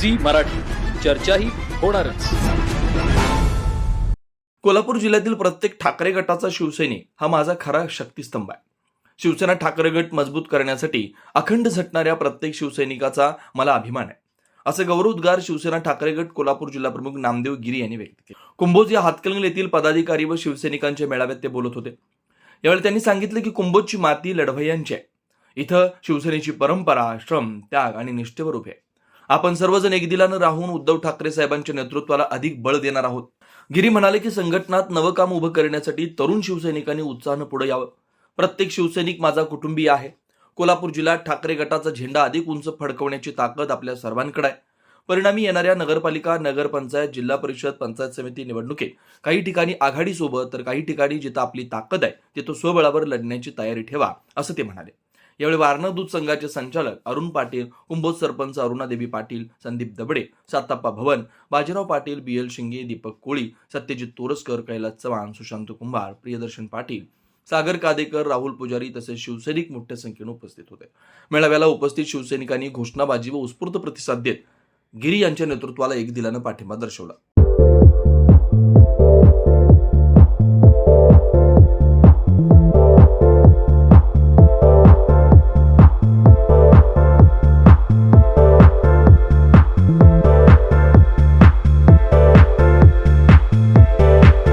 Zee Marathi. चर्चाही होणारच. कोल्हापूर जिल्ह्यातील प्रत्येक ठाकरे गटाचा शिवसैनिक हा माझा खरा शक्तीस्तंभ आहे. शिवसेना ठाकरे गट मजबूत करण्यासाठी अखंड झटणाऱ्या प्रत्येक शिवसैनिकाचा मला अभिमान आहे. असे गौरवोद्गार शिवसेना ठाकरे गट कोल्हापूर जिल्हा प्रमुख नामदेव गिरी यांनी व्यक्त केले. कुंभोज या हातकणंगले येथील पदाधिकारी व शिवसैनिकांच्या मेळाव्यात ते बोलत होते. यावेळी त्यांनी सांगितलं की कुंभोजची माती लढवय्यांची आहे. इथं शिवसेनेची परंपरा श्रम त्याग आणि निष्ठेवर उभे आहे. आपण सर्वजण एक दिलानं राहून उद्धव ठाकरे साहेबांच्या नेतृत्वाला अधिक बळ देणार आहोत. गिरी म्हणाले की संघटनात नवं काम उभं करण्यासाठी तरुण शिवसैनिकांनी उत्साहानं पुढे यावं. प्रत्येक शिवसैनिक माझा कुटुंबीय आहे. कोल्हापूर जिल्ह्यात ठाकरे गटाचा झेंडा अधिक उंच फडकवण्याची ताकद आपल्या सर्वांकडे आहे. परिणामी येणाऱ्या नगरपालिका नगरपंचायत जिल्हा परिषद पंचायत समिती निवडणुकीत काही ठिकाणी आघाडीसोबत तर काही ठिकाणी जिथं आपली ताकद आहे तिथं स्वबळावर लढण्याची तयारी ठेवा असं ते म्हणाले. यावेळी वारणा दूध संघाचे संचालक अरुण पाटील कुंभोज सरपंच अरुणादेवी पाटील संदीप दबडे साताप्पा भवन बाजीराव पाटील बी एल शिंगे दीपक कोळी सत्यजित तोरसकर कैलास चव्हाण सुशांत कुंभार प्रियदर्शन पाटील सागर कादेकर राहुल पुजारी तसेच शिवसैनिक मोठ्या संख्येने उपस्थित होते. मेळाव्याला उपस्थित शिवसैनिकांनी घोषणाबाजी व उत्स्फूर्त प्रतिसाद देत गिरी यांच्या नेतृत्वाला एक दिलानं पाठिंबा दर्शवला.